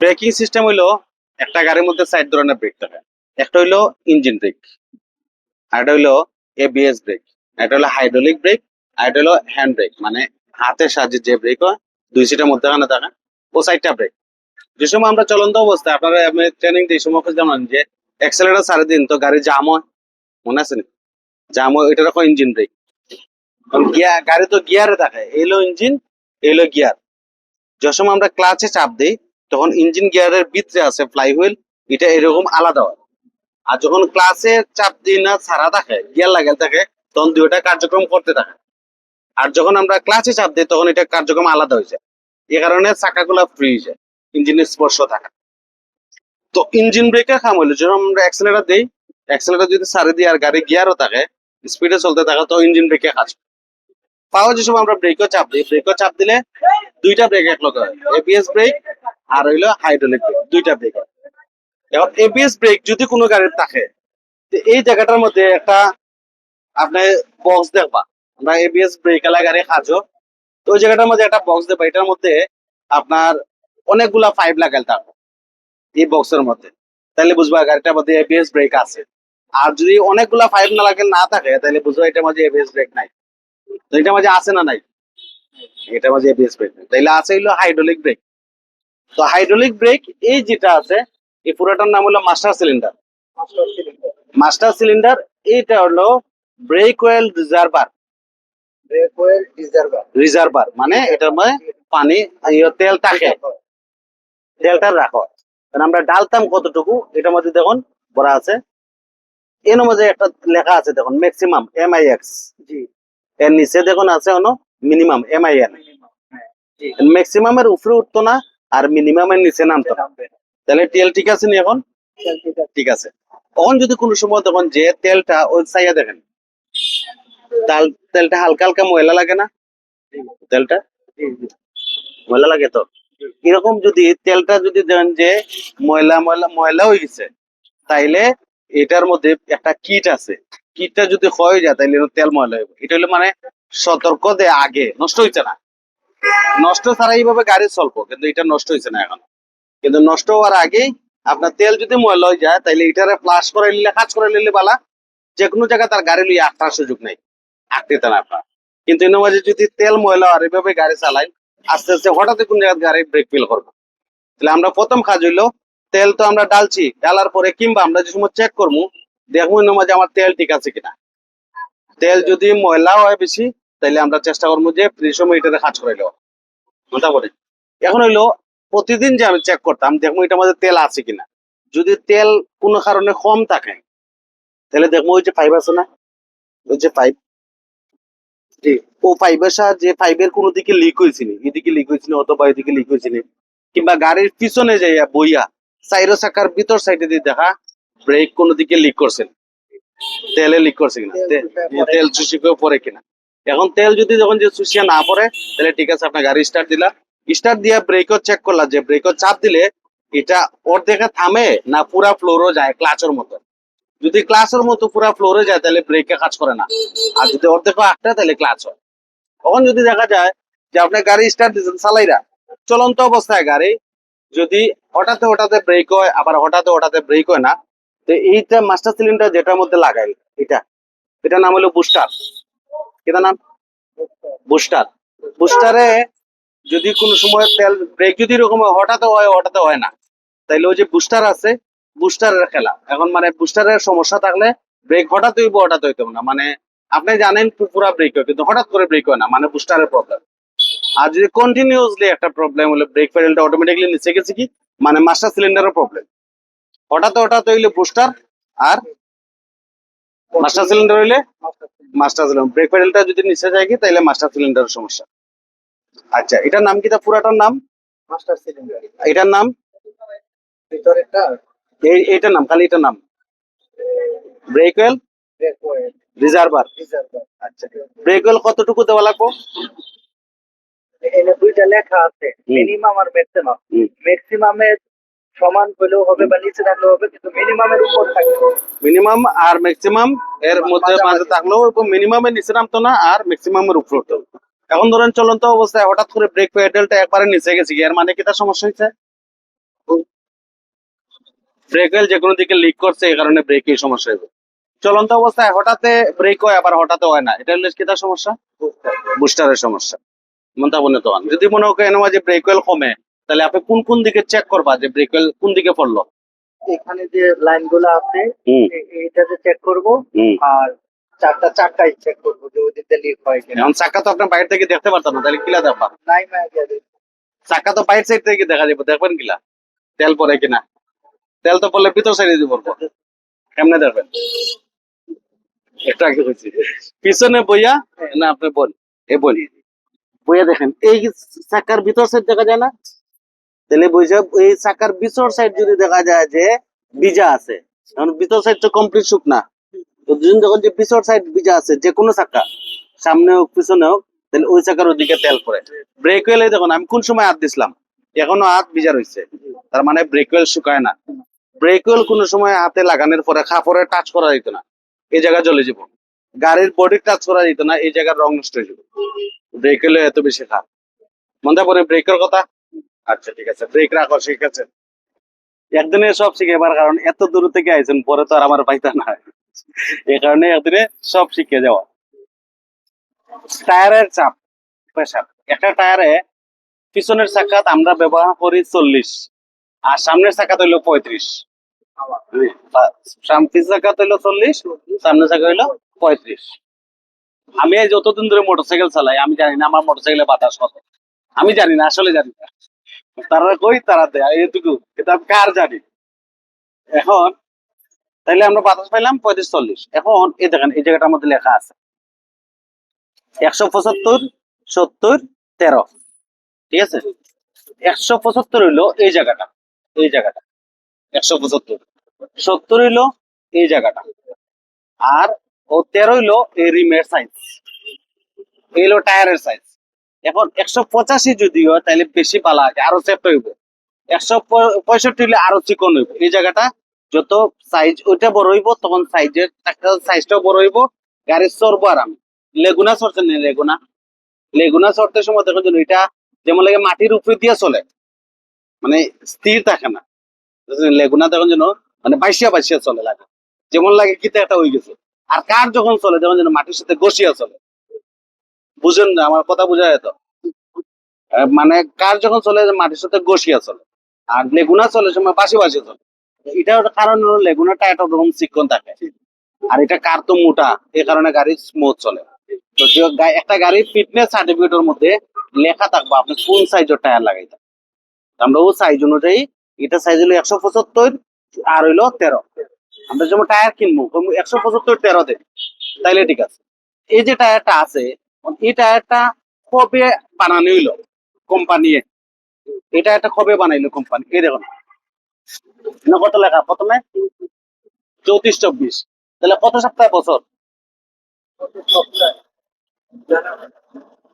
Braking system হইল একটা গাড়ির মধ্যে সাইড ধরনের ব্রেক থাকে। একটা হইল ইঞ্জিন ব্রেক আরেকটা হইল এবিএস ব্রেক একটা হলো হাইড্রোলিক ব্রেক আর একটা হলো হ্যান্ড ব্রেক মানে হাতের সাহায্যে যে ব্রেক হয়, দুই সিটের মধ্যেখানে থাকে, ও সাইডটা ব্রেক যে সময় আমরা চলন্ত অবস্থায়, আপনারা ট্রেনিং দিই সময় জানেন যে অ্যাক্সেলেটার সাড়ে দিন তো গাড়ি জাম হয়, মনে আছে না? জাম হয়, এটা রকম ইঞ্জিন ব্রেক গিয়ার গাড়ি তো গিয়ারে থাকে, এলো ইঞ্জিন এলো গিয়ার যে সময় আমরা ক্লাচে চাপ দিই তখন ইঞ্জিন গিয়ারের ভিতরে আছে ফ্লাই হুইল এটা এরকম আলাদা হয়। আর যখন ক্লাসে চাপ দিই না ছাড়া থাকে গিয়ার লাগাল থাকে, তখন দুইটা কার্যক্রম করতে থাকে। আর যখন আমরা ক্লাচে চাপ দিই, তখন এটা কার্যক্রম আলাদা হয়ে যায়। এই কারণে চাকাগুলো ফ্রি হয়ে যায় ইঞ্জিনের স্পর্শ থাকে। তো ইঞ্জিন ব্রেকের কাম হইল, যখন আমরা অ্যাক্সেলেটার দিই অ্যাক্সেলেটার যদি ছাড়ে দিই আর গাড়ি গিয়ারও থাকে স্পিডে চলতে থাকে তো ইঞ্জিন ব্রেকে কাজ করে। পাওয়ার যে সময় আমরা ব্রেকও চাপ দিই ব্রেকও চাপ দিলে দুইটা ব্রেক এক লগে হয় এবিএস ব্রেক আর হইল হাইড্রোলিক ব্রেক দুইটা ব্রেক এখন এবিএস ব্রেক যদি কোনো গাড়ির থাকে এই জায়গাটার মধ্যে একটা আপনি বক্স দেখবা। আমরা এবিএস ব্রেক এলা গাড়ি খাজো তো ওই জায়গাটার মধ্যে একটা বক্স দেখবা। এটার মধ্যে আপনার অনেকগুলা পাইপ লাগাল থাকবে এই বক্সের মধ্যে। তাহলে বুঝবা গাড়িটার মধ্যে এবিএস ব্রেক আছে। আর যদি অনেকগুলা পাইপ না লাগে, না থাকে তাহলে বুঝবা এটার মধ্যে এবিএস ব্রেক নাই। তো এটার মাঝে আছে না নাই? এটার মাঝে এবিএস ব্রেক নাই। তাইলে আছে হইল হাইড্রোলিক ব্রেক তো হাইড্রোলিক ব্রেক এই যেটা আছে এই পুরোটার নাম হলো মাস্টার সিলিন্ডার। মাস্টার সিলিন্ডার এইটা হলো brake oil reservoir. Brake oil reservoir. Reservoir মানে এটার মধ্যে পানি ইয়ে, তেল থাকে। তেলটা রাখো। আমরা ডালতাম কতটুকু এটার মধ্যে দেখুন ভরা আছে। এর মধ্যে একটা লেখা আছে দেখুন maximum M I X G. এর নিচে দেখুন আছে হলো মিনিমাম এম আই এন ম্যাক্সিমামের উপরে উঠতো না আর মিনিমামের নিচে নামতে তাহলে তেল ঠিক আছে নি এখন? ঠিক আছে। তখন যদি কোনো সময় তখন যে তেলটা ওই সাইয়া দেখেন তেলটা হালকা হালকা ময়লা লাগে না? তেলটা? ময়লা লাগে তো? এরকম যদি তেলটা যদি দেখেন যে ময়লা ময়লা ময়লা হয়ে গেছে তাইলে এটার মধ্যে একটা কিট আছে। কিটটা যদি হয়ে যায় তাইলে তেল ময়লা হইব এটা হলো মানে সতর্ক দেয় আগে নষ্ট হইছে না। নষ্ট ছাড়া এইভাবে গাড়ি চলবো, কিন্তু এটা নষ্ট হয়েছে না এখন। কিন্তু নষ্ট হওয়ার আগেই আপনার তেল যদি ময়লা হয়ে যায়, তাইলে এটারে ফ্লাশ করে নিলে, কাজ করে নিলে বালা যে কোনো জায়গায় তার গাড়ি লইয়া আটটার সুযোগ নেই আটতে না আপনার। কিন্তু এর মাঝে যদি তেল, ময়লা আর এভাবে গাড়ি চালাই, আস্তে আস্তে হঠাৎ কোন জায়গায় গাড়ি ব্রেক ফেল করব। তাহলে আমরা প্রথম কাজ হইল, তেল তো আমরা ডালছি, ডালার পরে কিংবা আমরা যে সময় চেক করব, দেখব এর মাঝে আমার তেল ঠিক আছে কিনা। তেল যদি ময়লা হয় বেশি তাহলে আমরা চেষ্টা করব যে ফ্রি সময় এটাতে কাজ করে দেওয়া মোটামুটি এখন হইল, প্রতিদিন যে আমি চেক করতাম, দেখব এটার মধ্যে তেল আছে কিনা। যদি তেল কোনো কারণে কম থাকে তাহলে দেখব ওই যে পাইপ আছে না? ওই যে পাইপ জি, ও পাইপের কোনো দিকে লিক হয়েছে নি, এদিকে লিক হয়েছে অথবা এদিকে লিক হয়েছে নি, কিংবা গাড়ির পিছনে যাইয়া বইয়া সাইরো চাকার ভিতর সাইডে দিয়ে দেখা ব্রেক কোনো দিকে লিক করছে না। তেলে লিক করছে কিনা? তেল চুষি করে পরে কিনা। এখন তেল যদি যখন যে চুষিয়া না পড়ে, তাহলে ঠিক আছে, আপনার গাড়ি স্টার্ট দিলা। স্টার্ট দিয়ে ব্রেকও চেক করলা যে ব্রেকও চাপ দিলে এটা অর্ধেকে থামে না পুরা ফ্লোরও যায় ক্লাচের মতো? যদি ক্লাচের মতো পুরা ফ্লোরে যায়, তাহলে ব্রেকে কাজ করে না। আর যদি অর্ধেক আটটা, তাহলে ক্লাচ হয়। তখন যদি দেখা যায় যে আপনি গাড়ি স্টার্ট দিচ্ছেন চালাইরা, চলন্ত অবস্থায় গাড়ি, যদি হঠাৎ হঠাৎ ব্রেক হয়, আবার হঠাৎ হঠাৎ ব্রেক হয় না, তো এইটা মাস্টার সিলিন্ডার যেটার মধ্যে লাগাই এটা। এটা নাম হলো বুস্টার এটা নাম বুস্টার। বুস্টারে যদি কোনো সময় তেল ব্রেক যদি এরকম হঠাৎ হয় হঠাৎ হয় না। তাইলে ওই যে বুস্টার আছে, বুস্টারের খেলা। এখন মানে বুস্টারের সমস্যা থাকলে ব্রেক হঠাৎ হইব, হঠাৎ হইতে না। মানে আপনি জানেন পুরা ব্রেক হয়, কিন্তু হঠাৎ করে ব্রেক হয় না। মানে বুস্টারের প্রবলেম আর যদি কন্টিনিউসলি একটা প্রবলেম হলে ব্রেক প্যাডেলটা অটোমেটিকলি নিচে গেছে কি? মানে মাস্টার সিলিন্ডারের প্রবলেম হঠাৎ হঠাৎ হইলে বুস্টার আর মাস্টার সিলিন্ডার হইলে মাস্টার সিলিন্ডার। ব্রেক প্যাডেলটা যদি নিচে যায় কি তাহলে মাস্টার সিলিন্ডারের সমস্যা। আচ্ছা এটার নাম কি তা পুরাটার নাম? Master cylinder. এটার নাম? ভিতরেরটা? এই এইটার নাম খালি এটার নাম। Brake oil brake oil reservoir reservoir আচ্ছা ব্রেক ওয়েল কতটুকু দেওয়া লাগবো? এখানে দুইটা লেখা আছে। মিনিমাম আর ম্যাক্সিমাম হুম। সমান হলেও হবে বা নিচে থাকলেও হবে কিন্তু মিনিমামের উপর থাকতে হবে মিনিমাম আর ম্যাক্সিমাম এর মধ্যে মাঝে থাকলেও মিনিমামের নিচে নামতো না আর ম্যাক্সিমামের উপর উঠতো এখন ধরেন চলন্ত অবস্থায় হঠাৎ করে ব্রেক প্যাডেলটা একবারে নিচে গেছে এর মানে কি তার সমস্যা হয়েছে? ব্রেক অয়েল যে কোনো দিকে লিক করছে এই কারণে ব্রেকের সমস্যা হয়েছে। চলন্ত অবস্থায় হঠাৎ ব্রেক হয় আবার হঠাৎ হয় না। এটা হলে কি তার সমস্যা? বুস্টারের সমস্যা। মনটা বলে তখন যদি মনে করেন যে ব্রেক অয়েল কমে তাহলে আপনি কোন কোন দিকে চেক করবা যে ব্রেক অয়েল কোন দিকে পড়ল? এখানে যে লাইনগুলো আছে হুম। এ- চেক করব। আর চারটা চাকাই চেক করব যে ওদিকে লিক হয় কিনা। এখন চাকা তো আপনার বাইরে থেকে দেখতে পারতাম না তাহলে কিলা দেখবা? নাই চাকা তো বাইর সাইড থেকে দেখা যাবে দেখবেন কিলা? তেল পরে কিনা? তেল তো পড়লে ভিতর সাইডে দিব কেমনে দেখবেন? একটু আগে হয়েছে পিছনে বইয়া না আপনি বল এ বল বইয়া দেখেন এই চাকার ভিতর সাইড দেখা যায় না? তাহলে বইসা এই চাকার ভিতর সাইড যদি দেখা যায় যে ভিজা আছে কারণ ভিতর সাইড তো কমপ্লিট শুকনা তো দুজন যখন যে পিছর সাইড ভিজা আছে, যে কোনো চাকা, সামনে হোক, পিছনে হোক, তাহলে ওই চাকার ওদিকে তেল পরে ব্রেক ওয়েলে দেখুন, আমি কোন সময় হাত দিছিলাম? এখনও হাত ভিজা রয়েছে তার মানে ব্রেক ওয়েল শুকায় না। ব্রেক ওয়েল কোনো সময় হাতে লাগানোর পরে খাপড়ে টাচ করা যেত না। এই জায়গা জ্বলে যাব। গাড়ির বডি টাচ করা যেত না, এই জায়গার রং নষ্ট হয়ে যাবে। ব্রেক ওয়েলে এত বেশি খাপ মনে পড়ে ব্রেকের কথা? আচ্ছা ঠিক আছে। ব্রেক রাখো, ঠিক আছে। একদিনে সব শিখেবার কারণ এত দূর থেকে আইছেন, পরে তো আর আমার পাইতা না। কারণে একদিনে সব শিখে যাওয়া। টায়ারের চাপ প্রেশার একটা টায়ারে পিছনের আমরা ব্যবহার করি চল্লিশ, আর সামনের চাকাত হইল পঁয়ত্রিশ। পিছনের চাকাত চল্লিশ, সামনের চাকা হইল পঁয়ত্রিশ। আমি যতদিন ধরে মোটরসাইকেল চালাই, আমি জানি না আমার মোটরসাইকেলে বাতাস কত। আমি জানি না, আসলে জানি না। তারা কই তারা দেয়? এইটুকু এটা আমি কার জানি? এখন, তাইলে আমরা বাতাস পাইলাম পঁয়ত্রিশ চল্লিশ এখন, এই দেখেন, এই জায়গাটার মধ্যে লেখা আছে। একশো পঁচাত্তর, সত্তর, তেরো। ঠিক আছে? একশো পঁচাত্তর হইল এই জায়গাটা। এই জায়গাটা। একশো পঁচাত্তর। সত্তর হইল এই জায়গাটা। আর ও তেরো হইল এই রিমের সাইজ এই হলো টায়ারের সাইজ এখন একশো পঁচাশি যদি হয় তাহলে বেশি পালা আছে আরও সেফট হইব। একশো পঁয়ষট্টি হইলে আরও চিকন হইব। এই জায়গাটা যত সাইজ ওইটা বড় হইব, তখন সাইজের সাইজটাও বড় হইব। গাড়ির চড়বো আরাম। লেগুনা চড়ছে না লেগুনা? লেগুনা চড়তে সময় দেখো যেন এটা যেমন লাগে মাটির উপরে দিয়ে চলে। মানে স্থির থাকে না। লেগুনা দেখুন যেন মানে বাইশিয়া বাইশিয়া চলে লাগে। যেমন লাগে কিতে একটা হয়ে গেছে। আর কার যখন চলে যেমন যেন মাটির সাথে গসিয়া চলে। বুঝেন না, আমার কথা বোঝা যেত মানে কার যখন চলে মাটির সাথে গসিয়া চলে। আর লেগুনা চলে সময় বাসি বাসি চলে। এটা কারণ হলো লেগুনা টায়ারটা ওরকম চিকন থাকে। আর এটা কার তো মোটা এই কারণে গাড়ি স্মুথ চলে। তো একটা গাড়ির ফিটনেস সার্টিফিকেটের মধ্যে লেখা থাকবে আপনি কোন সাইজের টায়ার লাগাইতে। আমরা ও সাইজ অনুযায়ী, এটা সাইজ হলো একশো পঁচাত্তর, আর হইল তেরো। আমরা যেমন টায়ার কিনবো, একশো পঁচাত্তর তেরো দেব। তাইলে ঠিক আছে। এই যে টায়ারটা আছে এই একটা কবে বানানো হইল কোম্পানি এটা একটা কবে বানাইলো কোম্পানি এই দেখুন। কত লেখা? প্রথমে চৌত্রিশ চব্বিশ। তাহলে কত সপ্তাহ বছর?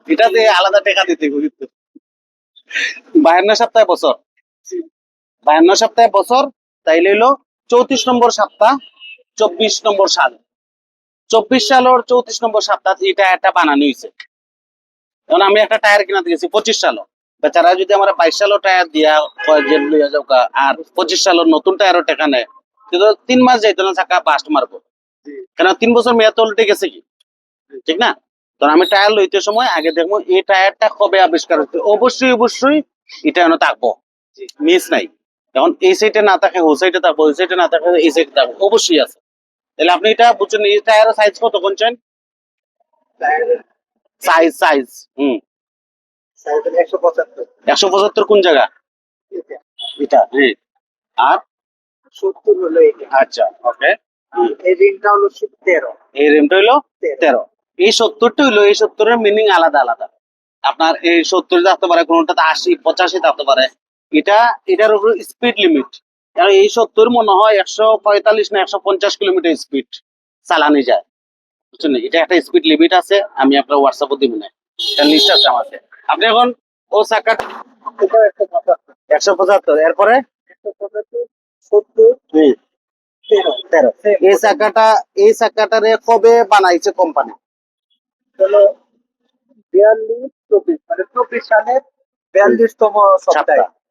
এটাতে আলাদা টাকা দিতে কিন্তু। বায়ান্ন সপ্তাহে বছর। বায়ান্ন সপ্তাহে বছর, তাইলে হইল চৌত্রিশ নম্বর সপ্তাহ, চব্বিশ নম্বর সাল। চব্বিশ সালের চৌত্রিশ নম্বর সপ্তাহ এই টায়ারটা বানানো হয়েছে। এখন আমি একটা টায়ার কিনাতে গেছি পঁচিশ সালও বেচারা যদি আমার বাইশ সালের টায়ার দিয়া লইয়া যাও আর পঁচিশ সালের নতুন টায়ারও টাকা নেয় কিন্তু তিন মাস যাইতো না চাকা বাস্ট মারবো। কেন তিন বছর মেয়াদ উল্টে গেছে কি? ঠিক না? তো আমি টায়ার লইতে সময় আগে দেখব এই টায়ারটা কবে আবিষ্কার হচ্ছে? অবশ্যই অবশ্যই এটা যেন থাকব। মিস নাই। এখন এই সাইডে না থাকে ও সাইডে থাকব ওই সাইডে না থাকে এই সাইডে থাকব। অবশ্যই আছে। তাহলে আপনি এটা বুঝছেন, এই টায়ারের সাইজ কত কোনছেন সাইজ সাইজ হুম। একশো পঁচাত্তর কোন জায়গা? এটা আর? সত্তর হলো আচ্ছা ওকে। এই রিংটা হলো তেরো। এই রেমটা হইল তেরো এই সত্তরটা হইল এই সত্তরের মিনিং আলাদা আলাদা। আপনার এই সত্তর থাকতে পারে, কোনটাতে আশি পঁচাশি থাকতে পারে। এটা, এটার উপর স্পিড লিমিট এই সত্তর মনে হয় একশো পঁয়তাল্লিশ না একশো পঞ্চাশ কিলোমিটার স্পিড চালানি যায়। বুঝছেন এটা একটা স্পিড লিমিট আছে আমি আপনার হোয়াটসঅ্যাপে দিব না। এটা লিস্ট আছে আমার আপনি এখন ও চাকা একশো পঁচাত্তর এরপরে? এই চাকাটা এই চাকাটারে কবে বানাইছে কোম্পানি মানে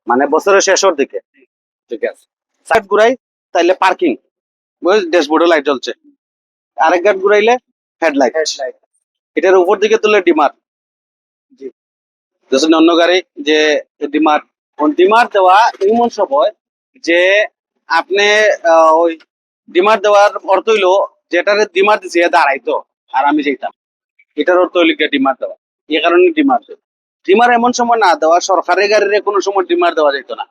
মানে বছরের শেষের দিকে। ঠিক আছে। সাইড ঘুরাই তাইলে পার্কিং ওই ড্যাশবোর্ডে লাইট জ্বলছে। আরেক গার্ড ঘুরাইলে হেডলাইট হেডলাইট এটার উপর দিকে তুলে ডিমার। অন্য গাড়ি যে ডিমার ডিমার দেওয়া এমন সময় যে আপনি আহ, ওই ডিমার দেওয়ার অর্থ হইল যেটার ডিমার দিছে এ দাঁড়াইতো আর আমি যেতাম। এটার অর্থ হইল ডিমার দেওয়া। এই কারণে ডিমার দেওয়া ডিমার এমন সময় না দেওয়া সরকারি গাড়ির কোনো সময় ডিমার দেওয়া যেত না।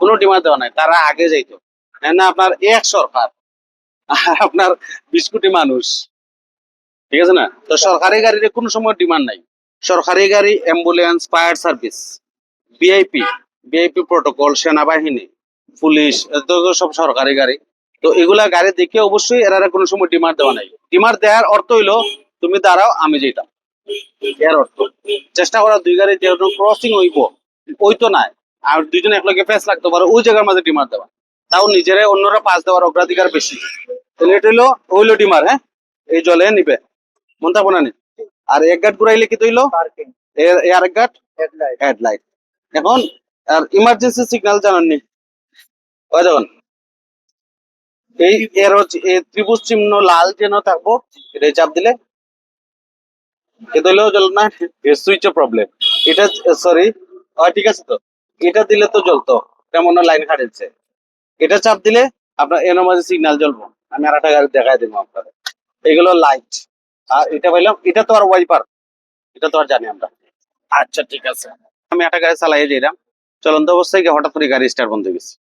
কোনো ডিমার দেওয়া নাই, তারা আগে যাইতো। না, আপনার এক সরকার, আর আপনার বিশ কোটি মানুষ। ঠিক আছে না? তো সরকারি গাড়ির কোনো সময় ডিমান্ড নাই। সরকারি গাড়ি, ambulance, fire service, VIP VIP protocol, সেনাবাহিনী, পুলিশ সব সরকারি গাড়ি। তো এগুলা গাড়ি দেখে অবশ্যই এরা কোনো সময় ডিমান্ড দেওয়া নাই। ডিমান্ড দেওয়ার অর্থ হইল, তুমি দাঁড়াও, আমি যেতাম। এর অর্থ, চেষ্টা করা দুই গাড়ি যেহেতু ক্রসিং হইব, ওই তো নাই। আর দুইজন একলগে ফেস লাগতে পারে ওই জায়গার মাঝে ডিমার দেওয়া। তাও নিজেরাই অন্যরা পাস দেওয়ার অগ্রাধিকার বেশি। তাহলে এটা হইল হইল ডিমার হ্যাঁ? এই জলে নিবে। মন থাকব না? আর এক গাট ঘুরাইলে কি তৈলো? এর আরেক গাট? হেডলাইট এখন আর ইমার্জেন্সি সিগন্যাল জানাননি ওই দেখুন। এই এর ত্রিভুজ চিহ্ন লাল যেন থাকব এটা চাপ দিলে। এটা হলেও জ্বল না সুইচ প্রবলেম এটা সরি ঠিক আছে তো? এটা দিলে তো জ্বলতো তেমন লাইন খাটেছে এটা চাপ দিলে আপনার এর মাঝে সিগন্যাল জ্বলবো। আমি আর একটা গাড়ি দেখাই দেবো আপনাদের। এগুলো লাইট আর এটা পাইলাম, এটা তো আর ওয়াইপার এটা তো আর জানি আমরা। আচ্ছা ঠিক আছে। আমি একটা গাড়ি চালাই যাইলাম। চলন্ত অবস্থায় গিয়ে হঠাৎ করে গাড়ি স্টার্ট বন্ধ হয়ে গেছে।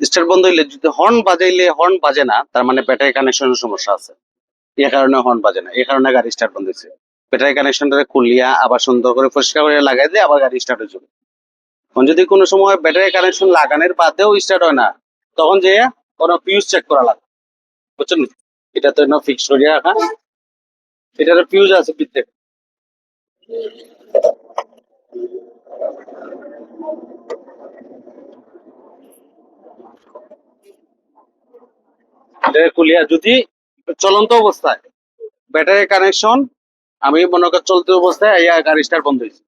স্টার্ট বন্ধ হইলে যদি হর্ন বাজাইলে হর্ন বাজে না, তার মানে ব্যাটারি কানেকশনের সমস্যা আছে। এ কারণে হর্ন বাজে না এই কারণে গাড়ি স্টার্ট বন্ধ হয়েছে। ব্যাটারি কানেকশনটা খুলিয়া আবার সুন্দর করে পরিষ্কার করে লাগাই দিয়ে আবার গাড়ি স্টার্ট হয়ে যাবে যদি কোনো সময় ব্যাটারি কানেকশন লাগানোর বাদেও স্টার্ট হয় না, তখন যে কোনো ফিউজ চেক করা লাগে বুঝছেন? এটা তো ফিক্স করে রাখা। এটার ফিউজ আছে এটা খুলিয়া যদি চলন্ত অবস্থায় ব্যাটারি কানেকশন আমি মনে করি চলতে অবস্থায় গাড়ি স্টার্ট বন্ধ হয়েছে।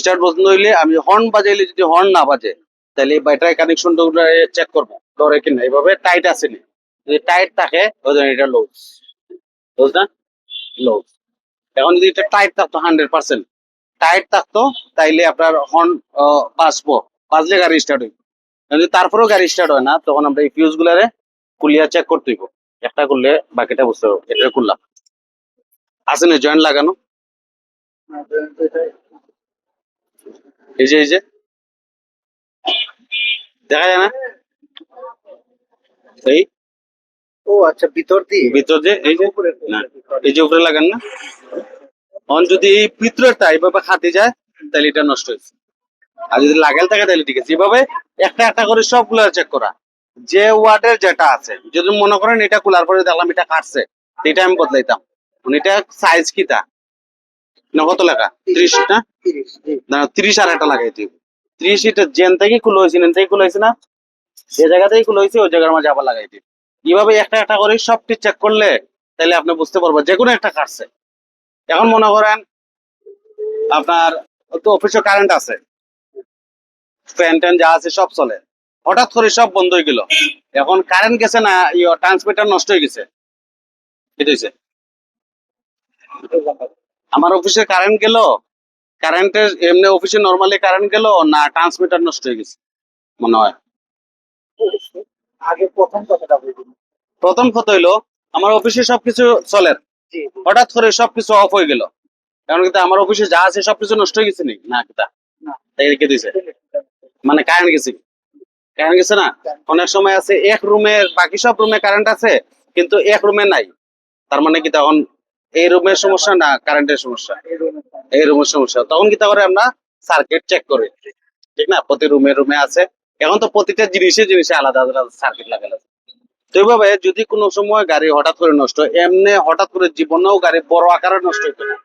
স্টার্ট বন্ধ হইলে আমি হর্ন বাজাইলে যদি হর্ন না বাজে, তাহলে এই ব্যাটারি কানেকশন চেক করব। ধরে কিনা, এইভাবে টাইট আছে নি। যদি টাইট থাকে এটা লোজ লোজ না লোজ এখন যদি এটা টাইট থাকতো হান্ড্রেড পার্সেন্ট টাইট থাকতো, তাইলে আপনার হর্ন বাজবো বাজলে গাড়ি স্টার্ট হইব। যদি তারপরেও গাড়ি স্টার্ট হয় না, তখন আমরা এই ফিউজ গুলারে কুলিয়া চেক করতে হইব। একটা করলে বাকিটা বুঝতে হবে এটা করলাম। আছে না জয়েন্ট লাগানো? এই যে এই যে। দেখা যায় না? এই। ও আচ্ছা ভিতর দিয়ে? ভিতর যে এই যে। না এই যে উপরে লাগান না। এখন যদি এই এইভাবে খাতে যায় তাহলে এটা নষ্ট হয়েছে। আর যদি লাগাল থাকে তাহলে ঠিক আছে। এভাবে একটা একটা করে সবগুলো চেক করা। যে ওয়ার্ডের যেটা আছে যদি মনে করেন এটা খোলার পরে দেখলাম এটা কাটছে এটা আমি বদলাইতাম। মানে এটা সাইজ কিটা না, কত লেখা? ত্রিশ না? তিরিশ আর একটা লাগাই দিব। ত্রিশ এটা জেন থেকে খুলে হয়েছে, নেন থেকে খুলে হয়েছে না? যে জায়গা থেকে খুলে হয়েছে, ওই জায়গার মাঝে আবার লাগাই দিব। এইভাবে একটা একটা করে সবটি চেক করলে তাহলে আপনি বুঝতে পারবেন যে কোনো একটা কাটছে। এখন মনে করেন আপনার তো অফিসে কারেন্ট আছে। ফ্যান ট্যান যা আছে সব চলে। হঠাৎ করে সব বন্ধ হয়ে গেল। এখন কারেন্ট গেছে না ইয়ে ট্রান্সমিটার নষ্ট হয়ে গেছে? এটা হয়েছে আমার অফিসে কারেন্ট গেল কারেন্টের এমনি অফিসে নর্মালি কারেন্ট গেল না ট্রান্সমিটার নষ্ট হয়ে গেছে মনে হয়। আগে প্রথম কথাটা বলুন। প্রথম কথা হইল আমার অফিসে সবকিছু চলে। হঠাৎ করে সবকিছু অফ হয়ে গেল। কারণ কিন্তু আমার অফিসে যা আছে সবকিছু নষ্ট হয়ে গেছে নি? না কিতা না। তাই রেখে দিছে। মানে কারেন্ট গেছে কারেন্ট গেছে না? অনেক সময় আছে এক রুমে বাকি সব রুমে কারেন্ট আছে কিন্তু এক রুমে নাই। তার মানে কি তখন এই রুমের সমস্যা না কারেন্টের সমস্যা। এই রুমের সমস্যা। তখন কি করে আমরা সার্কিট চেক করি। ঠিক না? প্রতি রুমে রুমে আছে। এখন তো প্রতিটা জিনিসে জিনিসে আলাদা আলাদা সার্কিট লাগানো তো এইভাবে যদি কোনো সময় গাড়ি হঠাৎ করে নষ্ট এমনি হঠাৎ করে জীবনেও গাড়ি বড় আকারে নষ্ট হইতো না।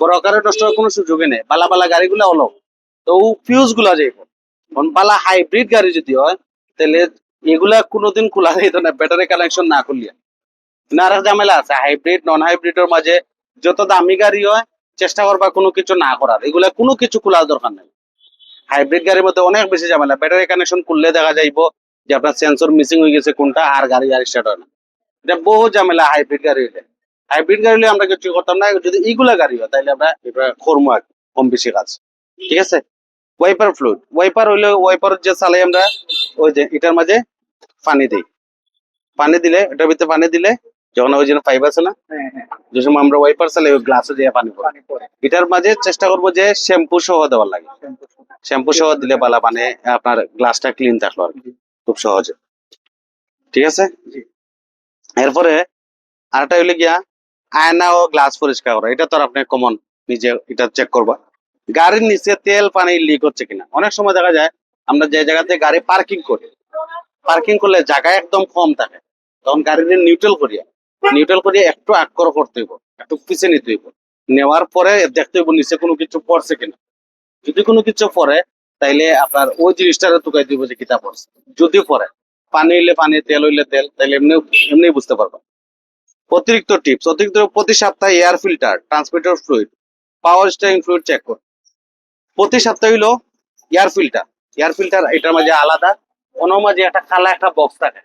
বড় আকারে নষ্ট হওয়ার কোনো সুযোগই নেই। বালা বালা গাড়িগুলো হলো। তো ফিউজগুলা যাইব এখন বালা হাইব্রিড গাড়ি যদি হয়, তাহলে এগুলা কোনোদিন খোলা যেত না ব্যাটারি কানেকশন না খুলিয়া। না আর ঝামেলা আছে হাইব্রিড নন হাইব্রিডের মাঝে যত দামি গাড়ি হয়, চেষ্টা করবা কোনো কিছু না করার। এগুলা কোনো কিছু খোলার দরকার নেই। হাইব্রিড গাড়ির মধ্যে অনেক বেশি ঝামেলা। ব্যাটারি কানেকশন খুললে দেখা যাইব যে আপনার সেন্সর মিসিং হয়ে গেছে কোনটা আর গাড়ি আর স্টার্ট হয় না। এটা বহু ঝামেলা হাইব্রিড গাড়ি হইলে। হাইব্রিড গাড়ি হলে আমরা কিছু করতাম না, যদি এইগুলা গাড়ি হয় তাহলে আমরা এটা করব আর কম বেশি কাজ। ঠিক আছে? ওয়াইপার ফ্লুইড ওয়াইপার হইলে ওয়াইপার যে চালাই আমরা, ওই যে এটার মাঝে পানি দিই। পানি দিলে, এটার ভিতরে পানি দিলে যখন ওই জন্য পাইপ আছে না হ্যাঁ হ্যাঁ। যে সময় আমরা ওয়াইপার চালাই ওই গ্লাসে দিয়ে পানি পড়ে। এটার মাঝে চেষ্টা করব যে শ্যাম্পু সহ দেওয়ার লাগে। শ্যাম্পু সহ। দিলে বালা মানে আপনার গ্লাসটা ক্লিন থাকল আর খুব সহজে। ঠিক আছে। এরপরে আরেকটা হইলে গিয়া আয়না ও গ্লাস পরিষ্কার করা। এটা তো আপনি কমন নিজে এটা চেক করবা। গাড়ির নিচে তেল পানি লিক হচ্ছে কিনা? অনেক সময় দেখা যায় আমরা যে জায়গাতে গাড়ি পার্কিং করি পার্কিং করলে জায়গা একদম কম থাকে। তখন গাড়িকে নিউট্রাল করিয়া নিউট্রাল করিয়া একটু আক্কর করতে হইব, একটু পিছিয়ে নিতে হইব। নেওয়ার পরে দেখতে হইব নিচে কোনো কিছু পড়ছে কিনা। যদি কোনো কিছু পড়ে, তাইলে আপনার ওই জিনিসটারে টুকাই দিব যে কিতা পড়ছে। যদি পড়ে, পানি হইলে পানি, তেল হইলে তেল, তাইলে এমনি এমনি বুঝতে পারবা। অতিরিক্ত টিপস অতিরিক্ত প্রতি সপ্তাহে air filter transmitter fluid power steering fluid check কর। প্রতি সপ্তাহে হইল এয়ার ফিল্টার এয়ার ফিল্টার এটার মাঝে আলাদা কোনো মাঝে একটা খালা একটা বক্স থাকে।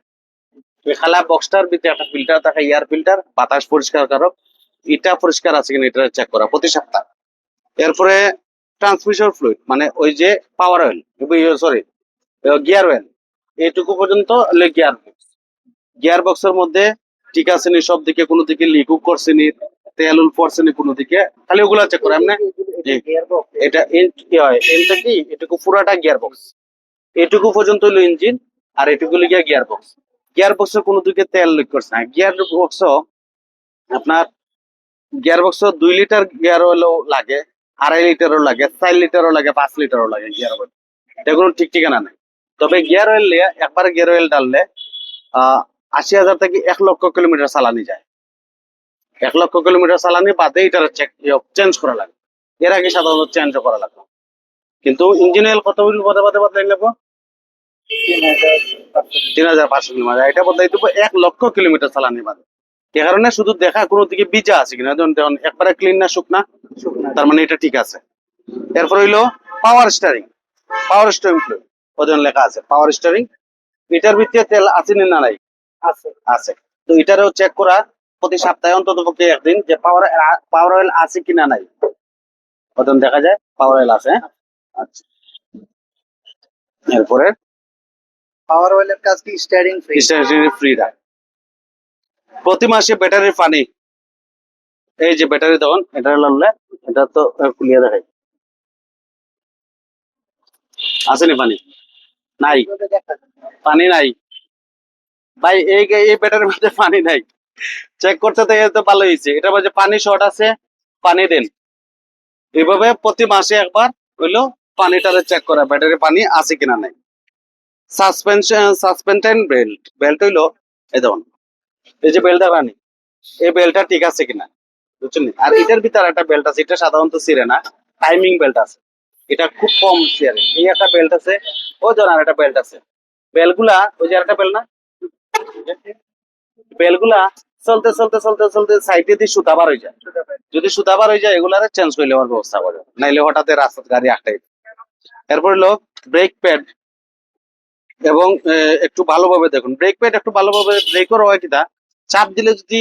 খালা বক্সটার ভিতরে একটা ফিল্টার থাকে এয়ার ফিল্টার বাতাস পরিষ্কার কারক এটা পরিষ্কার আছে কিনা এটা চেক করা প্রতি সপ্তাহ। এরপরে ট্রান্সমিশন ফ্লুইড মানে ওই যে power oil sorry gear oil এইটুকু পর্যন্ত গিয়ার বক্স গিয়ার বক্সের মধ্যে ঠিক আছে নি, সব দিকে কোনো দিকে লিকুক করছে নি, তেল উল পড়ছে নি কোনো দিকে, খালি ওগুলা চেক করে, এমনি। এটা কি হয় কি? এটুকু পুরাটা গিয়ার বক্স এটুকু পর্যন্ত হলো ইঞ্জিন আর এটুকু হলো গিয়ার বক্স গিয়ার বক্সের কোনো দিকে তেল লিক করছে না। গিয়ার বক্স আপনার, গিয়ার বক্স দুই লিটার গিয়ার হলেও লাগে, আড়াই লিটারও লাগে, চার লিটারও লাগে, পাঁচ লিটারও লাগে গিয়ার অয়েল। কোনো ঠিক ঠিকানা নেই। তবে গিয়ার অয়েল নিয়ে একবার গিয়ার অয়েল ডাললে আশি হাজার থেকে এক লক্ষ কিলোমিটার চালানি যায়। এক লক্ষ কিলোমিটার চালানি বাদে এটার চেক চেঞ্জ করা লাগে। এর আগে সাধারণত চেঞ্জ করা লাগবে কিন্তু ইঞ্জিন অয়েল কত বাদে বাদে বাদে লাগবে তিন হাজার পাঁচশো কিলোমিটার। এটা বদলাই দেবো এক লক্ষ কিলোমিটার চালানি বাদে। এ কারণে শুধু দেখা কোনো দিকে বিজা আছে কিনা যেমন একবারে ক্লিন না শুকনা? তার মানে এটা ঠিক আছে। এরপর হইল পাওয়ার স্টারিং পাওয়ার স্টারিং ওজন লেখা আছে পাওয়ার স্টারিং এটার ভিতরে তেল আছে নি না নাই? আছে। আছে। তো এটারও চেক করা প্রতি সপ্তাহে অন্তত পক্ষে একদিন যে পাওয়ার পাওয়ার অয়েল আছে কিনা নাই। ওজন দেখা যায় পাওয়ার অয়েল আছে হ্যাঁ? আচ্ছা। এরপরে পাওয়ার অয়েলের কাজ কি? স্টিয়ারিং ফ্রি ফ্রি রাখ প্রতি মাসে ব্যাটারির পানি এই যে ব্যাটারি তখন এটা লাগলে এটা তো খুলিয়ে দেখাই। আসেনি পানি নাই। পানি নাই। ভাই, এই এই ব্যাটারির মধ্যে পানি নাই। চেক করতে তো তো ভালো হয়েছে। এটার মধ্যে পানি শর্ট আছে পানি দেন। এইভাবে প্রতি মাসে একবার হইল পানিটারে চেক করা ব্যাটারি পানি আছে কিনা নাই। সাসপেনশন সাসপেন্ডেন্ট বেল্ট বেল্ট হইল, এই দেখুন, এই যে বেল্টটা রানি, এই বেল্টটা ঠিক আছে কিনা, বুঝছেন আর এটার ভিতরে একটা বেল্ট আছে, এটা সাধারণত সিরে না টাইমিং বেল্ট আছে। এটা খুব কম সিরে এই একটা বেল্ট আছে ও জন আর একটা বেল্ট আছে। বেলগুলা ওই যে একটা বেল না? বেলগুলা চলতে চলতে চলতে চলতে সাইডে দিয়ে সুতা বার হয়ে যায়। যদি সুতা বার হয়ে যায়, এগুলারে চেঞ্জ করে নেওয়ার ব্যবস্থা করে। নাইলে হঠাৎ রাস্তার গাড়ি আটটাই এরপর হলো ব্রেক প্যাড এবং একটু ভালোভাবে দেখুন। ব্রেক প্যাড একটু ভালোভাবে ব্রেকও হয় কিনা? চাপ দিলে যদি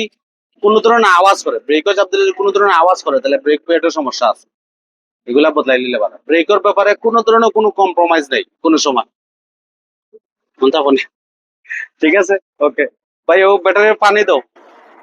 কোনো ধরনের আওয়াজ করে ব্রেকও চাপ দিলে যদি কোনো ধরনের আওয়াজ করে, তাহলে ব্রেক প্যাডের সমস্যা আছে। এগুলা বদলাই নিলে ভালো। ব্রেকের ব্যাপারে কোনো ধরনের কোনো কম্প্রোমাইজ নেই, কোনো সময়। ঠিক আছে? ওকে ভাই, ও ব্যাটারির পানি দাও।